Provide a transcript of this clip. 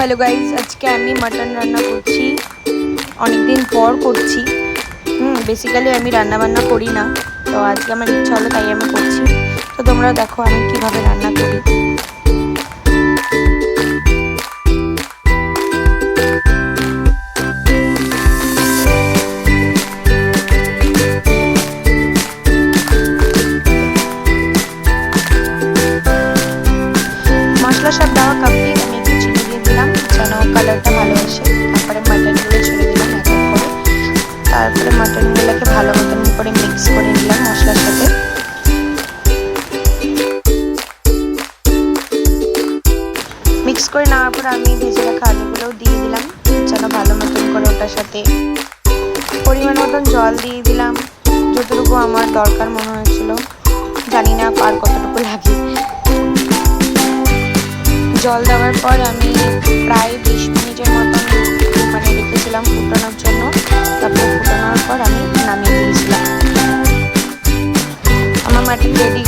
Hello guys আজকে আমি mutton রান্না করছি। অনেক দিন পর করছি। হুম বেসিক্যালি আমি রান্না বান্না করি না। তো আজকে আমার ইচ্ছা হলো তাই আমি করছি। তো তোমরা দেখো আমি কীভাবে রান্না করি। মশলা সব দেওয়া কমপ্লিট আমি দিলাম, যেন কালারটা ভালো আসে তারপরে মাটনগুলো ছেড়ে দিলাম এক এক তারপরে মাটনগুলোকে ভালো মতন করে মিক্স করে নিলাম মশলার সাথে। মিক্স করে নেওয়ার পর আমি ভেজে রাখা আলুগুলোও দিয়ে দিলাম, যেন ভালো মতন করে ওটার সাথে পরিমাণ মতন জল দিয়ে দিলাম। যতটুকু আমার দরকার মনে হয়েছিল, জানি না আর কতটুকু লাগে। জল দেওয়ার পর আমি প্রায় বিশ মিনিটের মতন মানে রেখেছিলাম ফুটানোর জন্য। তারপর ফুটানোর পর আমি নামিয়ে দিয়েছিলাম। আমার মাটি রেডি